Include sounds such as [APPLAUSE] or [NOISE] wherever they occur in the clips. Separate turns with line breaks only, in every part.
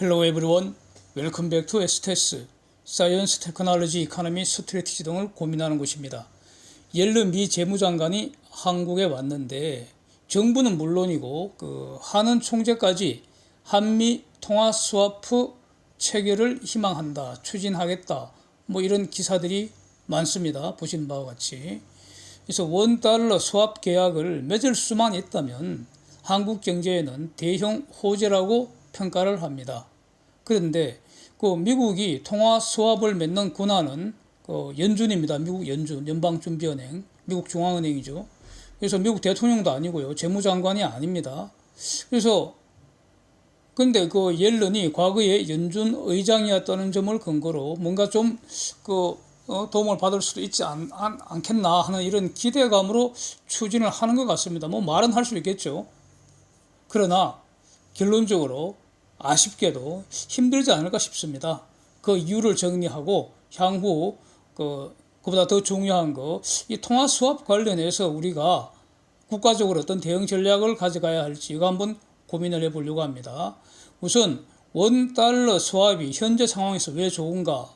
Hello everyone. Welcome back to STS. 사이언스 테크놀로지 이카노미 스트레티지 등을 고민하는 곳입니다. 옐르 미 재무장관이 한국에 왔는데 정부는 물론이고 그 하는 총재까지 한미 통화 스와프 체결을 희망한다, 추진하겠다. 뭐 이런 기사들이 많습니다. 보신 바와 같이. 그래서 원 달러 스왑 계약을 맺을 수만 있다면 한국 경제에는 대형 호재라고 평가를 합니다. 그런데 그 미국이 통화 스왑을 맺는 권한은 그 연준입니다. 미국 연준, 연방준비은행, 미국 중앙은행이죠. 그래서 미국 대통령도 아니고요. 재무장관이 아닙니다. 그래서 근데 그 옐런이 과거에 연준 의장이었다는 점을 근거로 뭔가 좀그 어, 도움을 받을 수도 있지 않, 않, 겠나 하는 이런 기대감으로 추진을 하는 것 같습니다. 뭐 말은 할 수 있겠죠. 그러나 결론적으로 아쉽게도 힘들지 않을까 싶습니다. 그 이유를 정리하고 향후 그 그보다 더 중요한 거 이 통화 수합 관련해서 우리가 국가적으로 어떤 대응 전략을 가져가야 할지 이거 한번 고민을 해보려고 합니다. 우선 원 달러 수합이 현재 상황에서 왜 좋은가?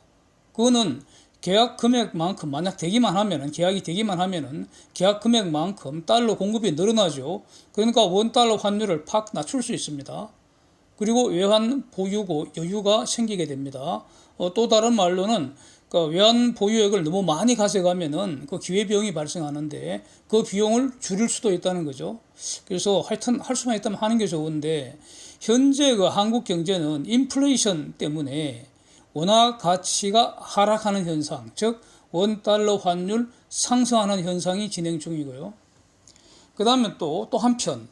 그거는 계약 금액만큼 만약 되기만 하면은 계약이 되기만 하면은 계약 금액만큼 달러 공급이 늘어나죠. 그러니까 원 달러 환율을 팍 낮출 수 있습니다. 그리고 외환 보유고 여유가 생기게 됩니다. 어, 또 다른 말로는 그 외환 보유액을 너무 많이 가져가면은 그 기회 비용이 발생하는데 그 비용을 줄일 수도 있다는 거죠. 그래서 하여튼 할 수만 있다면 하는 게 좋은데 현재 그 한국 경제는 인플레이션 때문에 원화 가치가 하락하는 현상, 즉 원달러 환율 상승하는 현상이 진행 중이고요. 그 다음에 또, 또 한편,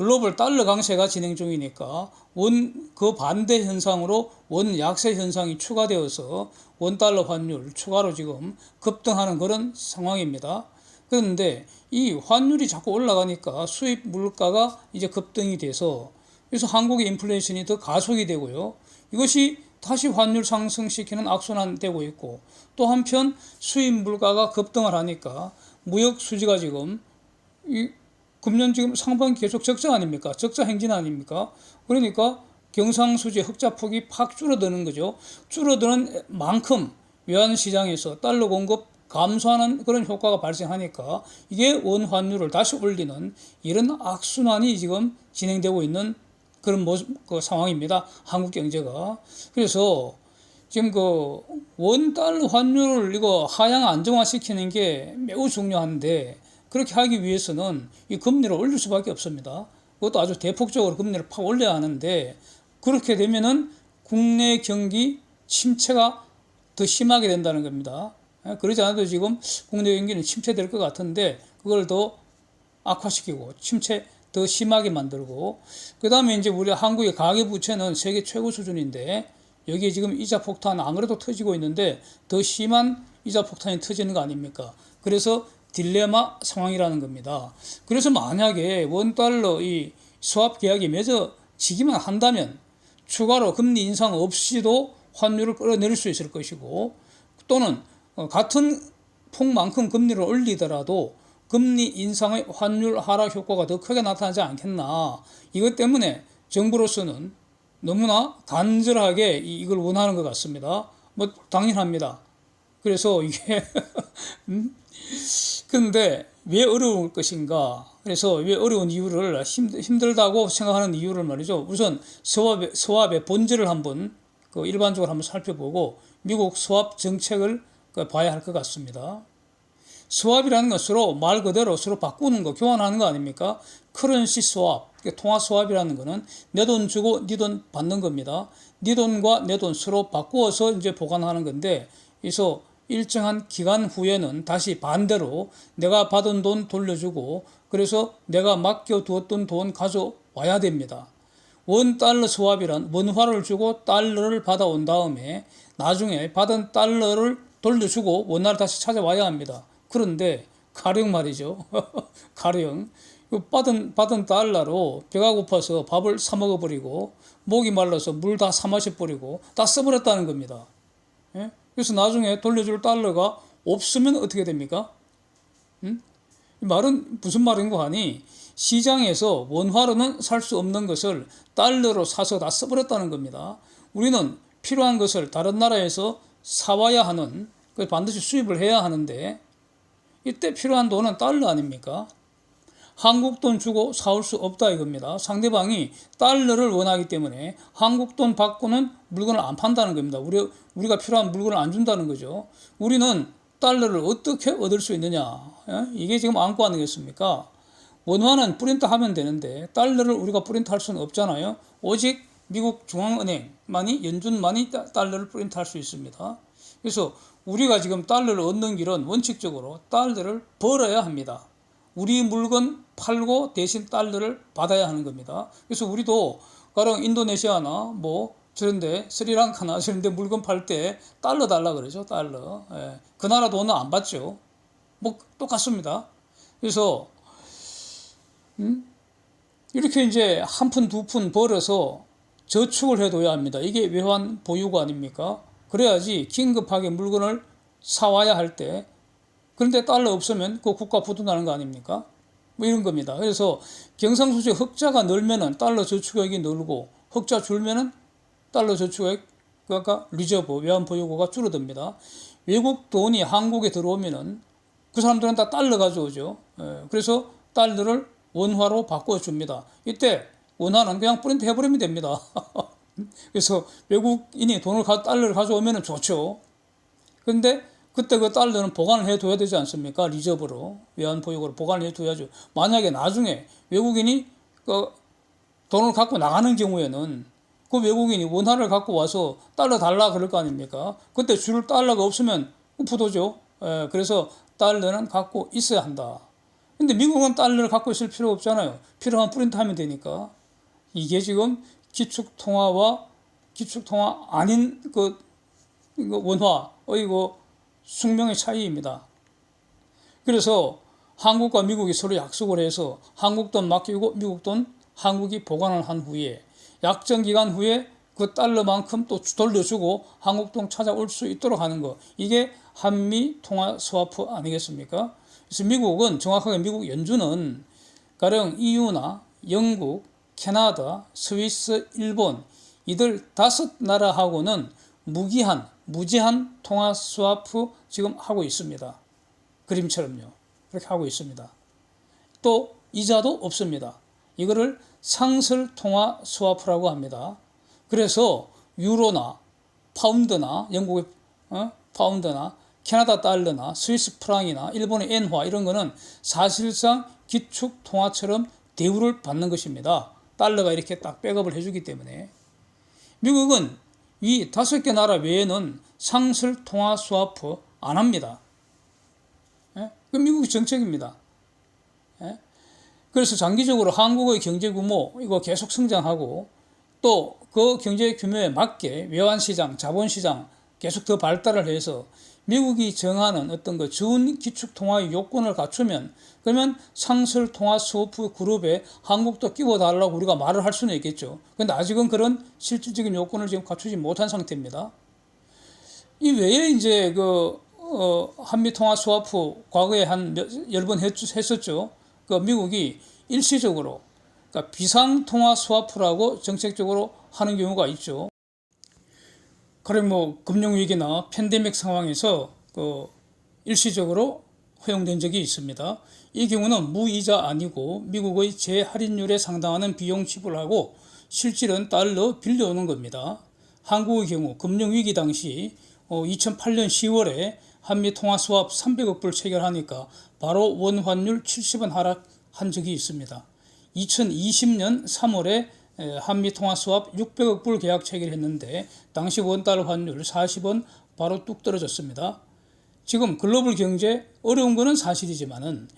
글로벌 달러 강세가 진행 중이니까 원 그 반대 현상으로 원 약세 현상이 추가되어서 원 달러 환율 추가로 지금 급등하는 그런 상황입니다. 그런데 이 환율이 자꾸 올라가니까 수입 물가가 이제 급등이 돼서 그래서 한국의 인플레이션이 더 가속이 되고요. 이것이 다시 환율 상승시키는 악순환 되고 있고 또 한편 수입 물가가 급등을 하니까 무역 수지가 지금 이 금년 지금 상반기 계속 적자 아닙니까? 적자 행진 아닙니까? 그러니까 경상수지 흑자 폭이 팍 줄어드는 거죠. 줄어드는 만큼 외환 시장에서 달러 공급 감소하는 그런 효과가 발생하니까 이게 원 환율을 다시 올리는 이런 악순환이 지금 진행되고 있는 그런 모습, 그 상황입니다. 한국 경제가. 그래서 지금 그 원 달러 환율을 이거 하향 안정화시키는 게 매우 중요한데 그렇게 하기 위해서는 이 금리를 올릴 수밖에 없습니다. 그것도 아주 대폭적으로 금리를 팍 올려야 하는데 그렇게 되면은 국내 경기 침체가 더 심하게 된다는 겁니다. 예, 그러지 않아도 지금 국내 경기는 침체될 것 같은데 그걸 더 악화시키고 침체 더 심하게 만들고 그 다음에 이제 우리 한국의 가계부채는 세계 최고 수준인데 여기에 지금 이자 폭탄 안 그래도 터지고 있는데 더 심한 이자 폭탄이 터지는 거 아닙니까? 그래서 딜레마 상황이라는 겁니다. 그래서 만약에 원달러 이 수합 계약이 맺어지기만 한다면 추가로 금리 인상 없이도 환율을 끌어내릴 수 있을 것이고 또는 어, 같은 폭만큼 금리를 올리더라도 금리 인상의 환율 하락 효과가 더 크게 나타나지 않겠나. 이것 때문에 정부로서는 너무나 간절하게 이걸 원하는 것 같습니다. 뭐 당연합니다. 그래서 이게 [LAUGHS] 음? 근데 왜 어려울 것인가? 그래서 왜 어려운 이유를 힘들 다고 생각하는 이유를 말이죠. 우선 수합의, 수합의 본질을 한번 그 일반적으로 한번 살펴보고 미국 수합 정책을 그 봐야 할 것 같습니다. 수합이라는 것으로 말 그대로 서로 바꾸는 거, 교환하는 거 아닙니까? 커런시 수합, 통화 수합이라는 거는 내 돈 주고 네 돈 받는 겁니다. 네 돈과 내 돈 서로 바꾸어서 이제 보관하는 건데, 그래서 일정한 기간 후에는 다시 반대로 내가 받은 돈 돌려주고 그래서 내가 맡겨두었던 돈 가져와야 됩니다. 원 달러 수합이란 원화를 주고 달러를 받아온 다음에 나중에 받은 달러를 돌려주고 원화를 다시 찾아와야 합니다. 그런데 가령 말이죠. [LAUGHS] 가령 받은 받은 달러로 배가 고파서 밥을 사 먹어버리고 목이 말라서 물 다 사 마셔버리고 다 써버렸다는 겁니다. 예? 그래서 나중에 돌려줄 달러가 없으면 어떻게 됩니까? 음? 이 말은 무슨 말인 거 하니 시장에서 원화로는 살 수 없는 것을 달러로 사서 다 써버렸다는 겁니다. 우리는 필요한 것을 다른 나라에서 사와야 하는, 그 반드시 수입을 해야 하는데, 이때 필요한 돈은 달러 아닙니까? 한국 돈 주고 사올 수 없다 이겁니다. 상대방이 달러를 원하기 때문에 한국 돈 받고는 물건을 안 판다는 겁니다. 우리, 우리가 필요한 물건을 안 준다는 거죠. 우리는 달러를 어떻게 얻을 수 있느냐. 예? 이게 지금 안고 아니겠습니까? 원화는 프린트 하면 되는데 달러를 우리가 프린트 할 수는 없잖아요. 오직 미국 중앙은행만이 연준만이 달러를 프린트 할수 있습니다. 그래서 우리가 지금 달러를 얻는 길은 원칙적으로 달러를 벌어야 합니다. 우리 물건 팔고 대신 달러를 받아야 하는 겁니다. 그래서 우리도 가령 인도네시아나 뭐 저런데 스리랑카나 [LAUGHS] 저런데 물건 팔 때 달러 달라 그러죠. 달러. 예. 그 나라 돈은 안 받죠. 뭐 똑같습니다. 그래서 음? 이렇게 이제 한 푼 두 푼 벌어서 저축을 해둬야 합니다. 이게 외환 보유고 아닙니까? 그래야지 긴급하게 물건을 사와야 할때 그런데 달러 없으면 그 국가 부도나는 거 아닙니까? 뭐 이런 겁니다. 그래서 경상수지 흑자가 늘면은 달러 저축액이 늘고 흑자 줄면은 달러 저축액 그러니까 리저브 외환 보유고가 줄어듭니다. 외국 돈이 한국에 들어오면은 그 사람들은 다 달러 가져오죠. 예, 그래서 달러를 원화로 바꿔줍니다. 이때 원화는 그냥 프린트 해버리면 됩니다. [LAUGHS] 그래서 외국인이 돈을 가, 달러를 가져오면 좋죠. 근데 그때 그 달러는 보관을 해둬야 되지 않습니까? 리저브로 외환 보유고로 보관을 해둬야죠. 만약에 나중에 외국인이 그 돈을 갖고 나가는 경우에는 그 외국인이 원화를 갖고 와서 달러 달라 그럴 거 아닙니까? 그때 줄 달러가 없으면 부도죠. 예, 그래서 달러는 갖고 있어야 한다. 근데 미국은 달러를 갖고 있을 필요 없잖아요. 필요한 프린트 하면 되니까. 이게 지금 기축통화와 기축통화 아닌 그 원화의 그 숙명의 차이입니다. 그래서 한국과 미국이 서로 약속을 해서 한국 돈 맡기고 미국 돈 한국이 보관을 한 후에 약정 기간 후에 그 달러만큼 또 돌려주고 한국 돈 찾아올 수 있도록 하는 거 이게 한미 통화 스와프 아니겠습니까? 그래서 미국은 정확하게 미국 연준은 가령 EU나 영국, 캐나다, 스위스, 일본 이들 다섯 나라하고는 무기한 무제한 통화 스와프 지금 하고 있습니다. 그림처럼요. 그렇게 하고 있습니다. 또 이자도 없습니다. 이거를 상설 통화 스와프라고 합니다. 그래서 유로나 파운드나 영국의 어? 파운드나 캐나다 달러나 스위스 프랑이나 일본의 엔화 이런 거는 사실상 기축 통화처럼 대우를 받는 것입니다. 달러가 이렇게 딱 백업을 해주기 때문에 미국은 이 다섯 개 나라 외에는 상설 통화 스와프 안 합니다. 예? 그 미국의 정책입니다. 예? 그래서 장기적으로 한국의 경제 규모 이거 계속 성장하고 또 그 경제 규모에 맞게 외환 시장, 자본 시장 계속 더 발달을 해서 미국이 정하는 어떤 그 준 기축 통화의 요건을 갖추면 그러면 상설 통화 스워프 그룹에 한국도 끼워 달라고 우리가 말을 할 수는 있겠죠. 근데 아직은 그런 실질적인 요건을 지금 갖추지 못한 상태입니다. 이 외에 이제 그 어, 한미 통화 스와프 과거에 한 열 번 했었죠. 그 미국이 일시적으로 그러니까 비상 통화 스와프라고 정책적으로 하는 경우가 있죠. 그럼 뭐 금융위기나 팬데믹 상황에서 그 일시적으로 허용된 적이 있습니다. 이 경우는 무이자 아니고 미국의 재할인율에 상당하는 비용 지불하고 실질은 달러 빌려오는 겁니다. 한국의 경우 금융위기 당시 2008년 어, 10월에 한미 통화 수합 300억 불 체결하니까 바로 원 환율 70원 하락한 적이 있습니다. 2020년 3월에 한미 통화 수합 600억 불 계약 체결했는데 당시 원달러 환율 40원 바로 뚝 떨어졌습니다. 지금 글로벌 경제 어려운 것은 사실이지만은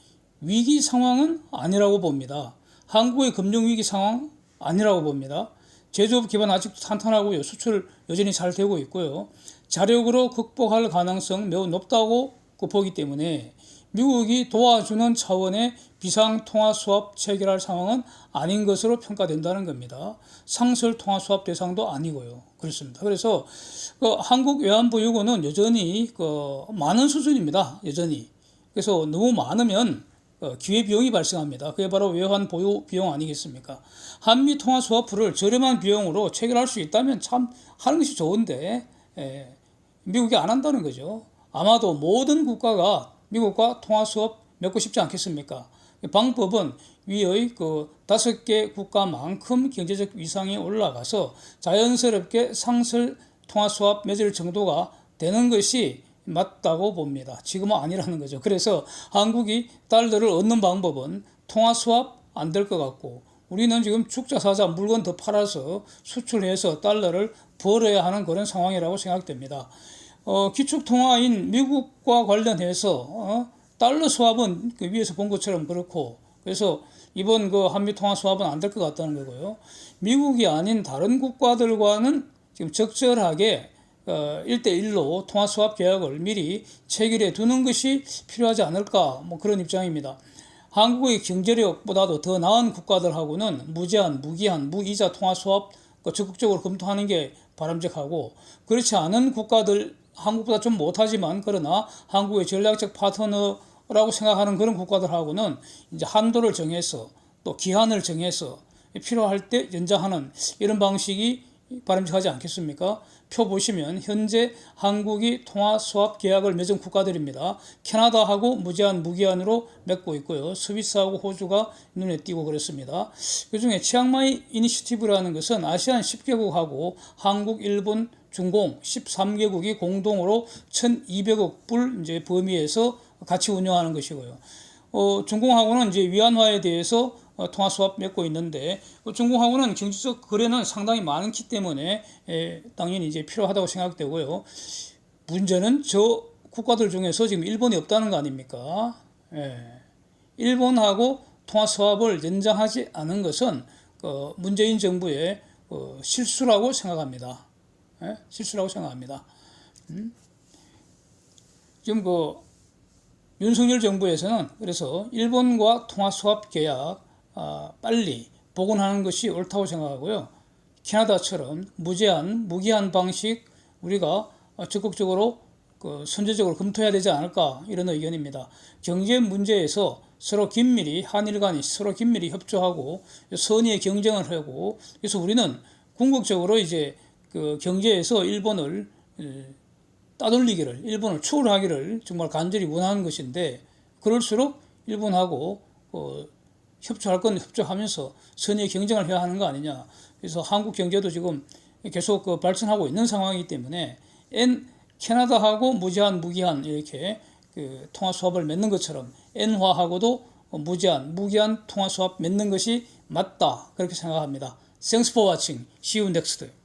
위기 상황은 아니라고 봅니다. 한국의 금융 위기 상황 아니라고 봅니다. 제조업 기반 아직도 탄탄하고요. 수출 여전히 잘 되고 있고요. 자력으로 극복할 가능성 매우 높다고 보기 때문에 미국이 도와주는 차원의 비상통화 수합 체결할 상황은 아닌 것으로 평가된다는 겁니다. 상설 통화 수합 대상도 아니고요. 그렇습니다. 그래서 그 한국 외환보유고는 여전히 그 많은 수준입니다. 여전히. 그래서 너무 많으면 어, 기회 비용이 발생합니다. 그게 바로 외환 보유 비용 아니겠습니까? 한미 통화 스와프를 저렴한 비용으로 체결할 수 있다면 참 하는 것이 좋은데 예, 미국이 안 한다는 거죠. 아마도 모든 국가가 미국과 통화 수업 맺고 싶지 않겠습니까? 방법은 위의 그 다섯 개 국가만큼 경제적 위상이 올라가서 자연스럽게 상설 통화 수합 맺을 정도가 되는 것이 맞다고 봅니다. 지금은 아니라는 거죠. 그래서 한국이 달러를 얻는 방법은 통화 수합 안 될 것 같고 우리는 지금 죽자 사자 물건 더 팔아서 수출해서 달러를 벌어야 하는 그런 상황이라고 생각됩니다. 어, 기축통화인 미국과 관련해서 어, 달러 수합은 그 위에서 본 것처럼 그렇고 그래서 이번 그 한미 통화 수합은 안 될 것 같다는 거고요. 미국이 아닌 다른 국가들과는 지금 적절하게 어, 1대1로 통화 수합 계약을 미리 체결해 두는 것이 필요하지 않을까 뭐 그런 입장입니다. 한국의 경제력보다도 더 나은 국가들하고는 무제한, 무기한, 무이자 통화 수합 그 적극적으로 검토하는 게 바람직하고 그렇지 않은 국가들 한국보다 좀 못하지만 그러나 한국의 전략적 파트너라고 생각하는 그런 국가들하고는 이제 한도를 정해서 또 기한을 정해서 필요할 때 연장하는 이런 방식이 바람직하지 않겠습니까? 표 보시면 현재 한국이 통화 수합 계약을 맺은 국가들입니다. 캐나다하고 무제한 무기한으로 맺고 있고요. 스위스하고 호주가 눈에 띄고 그렇습니다. 그중에 치앙마이 이니시티브라는 것은 아시안 10개국하고 한국, 일본, 중공 13개국이 공동으로 1,200억 불 이제 범위에서 같이 운영하는 것이고요. 어, 중공하고는 이제 위안화에 대해서 어, 통화 수합 맺고 있는데 어, 중공하고는 경제적 거래는 상당히 많기 때문에 에, 당연히 이제 필요하다고 생각되고요. 문제는 저 국가들 중에서 지금 일본이 없다는 거 아닙니까? 예. 일본하고 통화 수합을 연장하지 않은 것은 그 문재인 정부의 어, 실수라고 생각합니다. 예? 실수라고 생각합니다. 음? 지금 그 윤석열 정부에서는 그래서 일본과 통화 수합 계약 아, 빨리 복원하는 것이 옳다고 생각하고요. 캐나다처럼 무제한, 무기한 방식 우리가 적극적으로 그 선제적으로 검토해야 되지 않을까 이런 의견입니다. 경제 문제에서 서로 긴밀히 한일 간이 서로 긴밀히 협조하고 선의의 경쟁을 하고 그래서 우리는 궁극적으로 이제 그 경제에서 일본을 따돌리기를 일본을 추월하기를 정말 간절히 원하는 것인데 그럴수록 일본하고 어, 협조할 건 협조하면서 선의 경쟁을 해야 하는 거 아니냐. 그래서 한국 경제도 지금 계속 그 발전하고 있는 상황이기 때문에 N 캐나다하고 무제한 무기한 이렇게 그 통화 수합을 맺는 것처럼 N화하고도 무제한 무기한 통화 수합 맺는 것이 맞다 그렇게 생각합니다. Thanks for watching. See you next.